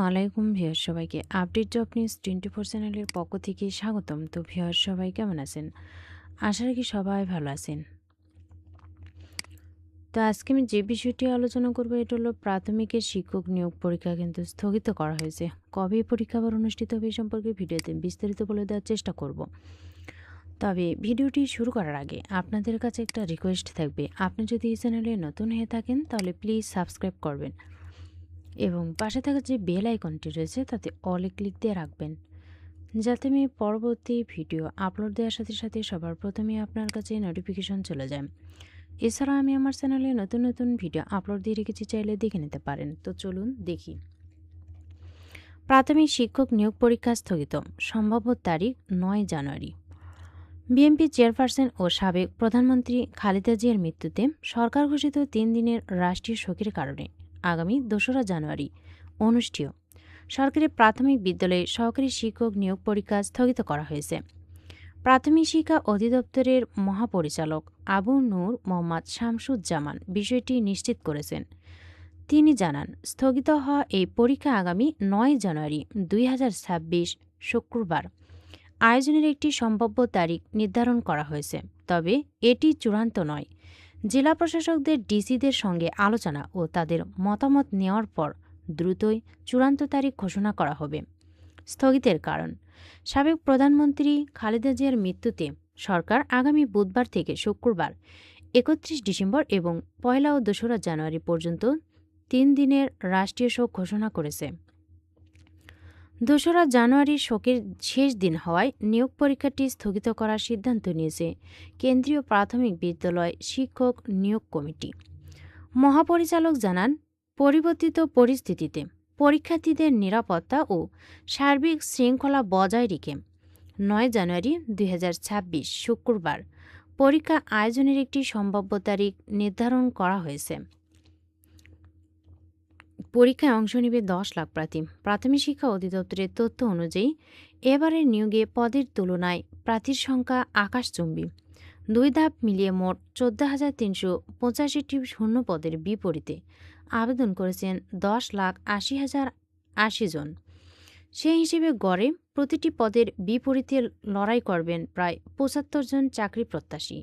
আলাইকুম ভিউয়ার সবাইকে update job news twenty four চ্যানেলের পক্ষ থেকে স্বাগতম। তো ভিউয়ার সবাই কেমন আছেন? আশা রাখি সবাই ভালো আছেন। তো আজকে আমি যে বিষয়টি আলোচনা করব, এটা হলো প্রাথমিকের শিক্ষক নিয়োগ পরীক্ষা কিন্তু স্থগিত করা হয়েছে। কবে পরীক্ষা আবার অনুষ্ঠিত হবে এই সম্পর্কে ভিডিওতে বিস্তারিত বলে দেওয়ার চেষ্টা করব। তবে ভিডিওটি শুরু করার আগে আপনাদের কাছে একটা রিকোয়েস্ট থাকবে। আপনি যদি এই চ্যানেলে নতুন হয়ে থাকেন, তাহলে প্লিজ সাবস্ক্রাইব করবেন। এবং পাশে থাকা যে বেল আইকনটি রয়েছে, তাতে অলে ক্লিক দিয়ে রাখবেন। যাতে আমি পরবর্তী ভিডিও আপলোড দেওয়ার সাথে সাথে সবার প্রথমে আপনার কাছে নোটিফিকেশন চলে যায়। এছাড়া আমি আমার চ্যানেলে নতুন নতুন ভিডিও আপলোড দিয়ে রেখেছি, চাইলে দেখে নিতে পারেন। তো চলুন দেখি। প্রাথমিক শিক্ষক নিয়োগ পরীক্ষা স্থগিত, সম্ভাব্য তারিখ নয় জানুয়ারি। বিএনপি চেয়ারপারসন ও সাবেক প্রধানমন্ত্রী খালেদা জিয়ার মৃত্যুতে সরকার ঘোষিত তিন দিনের রাষ্ট্রীয় শোকের কারণে আগামী দোসরা জানুয়ারি। অনুষ্ঠেয়। সরকারি প্রাথমিক বিদ্যালয়ে সহকারী শিক্ষক নিয়োগ পরীক্ষা স্থগিত করা হয়েছে। প্রাথমিক শিক্ষা অধিদপ্তরের মহাপরিচালক আবু নূর মোহাম্মদ শামসুজ্জামান বিষয়টি নিশ্চিত করেছেন। তিনি জানান, স্থগিত হওয়া এই পরীক্ষা আগামী নয় জানুয়ারি দুই হাজার ছাব্বিশ শুক্রবার। আয়োজনের একটি সম্ভাব্য তারিখ নির্ধারণ করা হয়েছে, তবে এটি চূড়ান্ত নয়। জেলা প্রশাসকদের ডিসিদের সঙ্গে আলোচনা ও তাদের মতামত নেওয়ার পর দ্রুতই চূড়ান্ত তারিখ ঘোষণা করা হবে। স্থগিতের কারণ, সাবেক প্রধানমন্ত্রী খালেদা জিয়ার মৃত্যুতে সরকার আগামী বুধবার থেকে শুক্রবার, একত্রিশ ডিসেম্বর এবং পয়লা ও দোসরা জানুয়ারি পর্যন্ত তিন দিনের রাষ্ট্রীয় শোক ঘোষণা করেছে। দোসরা জানুয়ারি শোকের শেষ দিন হওয়ায় নিয়োগ পরীক্ষাটি স্থগিত করার সিদ্ধান্ত নিয়েছে কেন্দ্রীয় প্রাথমিক বিদ্যালয় শিক্ষক নিয়োগ কমিটি। মহাপরিচালক জানান, পরিবর্তিত পরিস্থিতিতে পরীক্ষার্থীদের নিরাপত্তা ও সার্বিক শৃঙ্খলা বজায় রেখে নয় জানুয়ারি দুই হাজার ছাব্বিশ শুক্রবার পরীক্ষা আয়োজনের একটি সম্ভাব্য তারিখ নির্ধারণ করা হয়েছে। পরীক্ষায় অংশ নেবে দশ লাখ প্রার্থী। প্রাথমিক শিক্ষা অধিদপ্তরের তথ্য অনুযায়ী, এবারের নিয়োগে পদের তুলনায় প্রার্থীর সংখ্যা আকাশচুম্বী। দুই ধাপ মিলিয়ে মোট চোদ্দ হাজার তিনশো পঁচাশিটি শূন্য পদের বিপরীতে আবেদন করেছেন দশ লাখ আশি হাজার আশি জন। সেই হিসেবে গড়ে প্রতিটি পদের বিপরীতে লড়াই করবেন প্রায় পঁচাত্তর জন চাকরি প্রত্যাশী।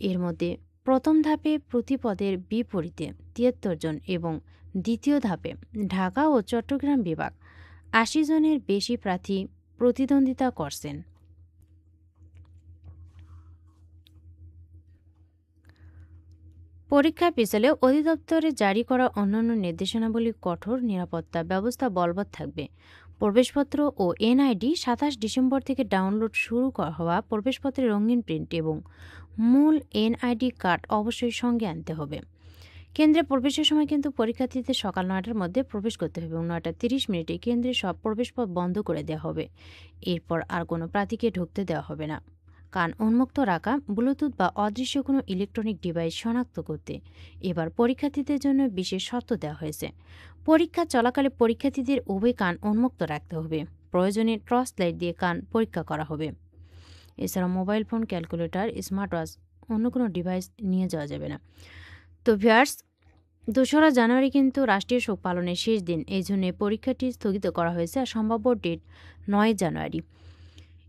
এর মধ্যে প্রথম ধাপে প্রতিপদের বিপরীতে তিয়াত্তর জন এবং দ্বিতীয় ধাপে ঢাকা ও চট্টগ্রাম বিভাগ আশি জনের বেশি প্রার্থী প্রতিদ্বন্দ্বিতা করছেন। পরীক্ষা পিছলে অধিদপ্তরে জারি করা অন্যান্য নির্দেশনাবলী কঠোর নিরাপত্তা ব্যবস্থা বলবৎ থাকবে। প্রবেশপত্র ও এনআইডি সাতাশ ডিসেম্বর থেকে ডাউনলোড শুরু হওয়া প্রবেশপত্রের রঙিন প্রিন্ট এবং মূল এনআইডি কার্ড অবশ্যই সঙ্গে আনতে হবে। কেন্দ্রে প্রবেশের সময় কিন্তু পরীক্ষার্থীদের সকাল নয়টার মধ্যে প্রবেশ করতে হবে এবং নয়টা তিরিশ মিনিটে কেন্দ্রে সব প্রবেশপথ বন্ধ করে দেওয়া হবে। এরপর আর কোনো প্রার্থীকে ঢুকতে দেওয়া হবে না। কান উন্মুক্ত রাখা, ব্লুটুথ বা অদৃশ্য কোনো ইলেকট্রনিক ডিভাইস শনাক্ত করতে। এবার পরীক্ষার্থীদের জন্য বিশেষ শর্ত দেওয়া হয়েছে। পরীক্ষা চলাকালে পরীক্ষার্থীদের উভয় কান উন্মুক্ত রাখতে হবে। প্রয়োজনে টর্চ লাইট দিয়ে কান পরীক্ষা করা হবে। এছাড়া mobile phone, calculator smart watch অন্য কোনো ডিভাইস নিয়ে যাওয়া যাবে না। তো ভিয়ার্স দোসরা জানুয়ারি কিন্তু রাষ্ট্রীয় শোক পালনের শেষ দিন। এই জন্য পরীক্ষাটি স্থগিত করা হয়েছে আর সম্ভাব্য ডেট নয় জানুয়ারি।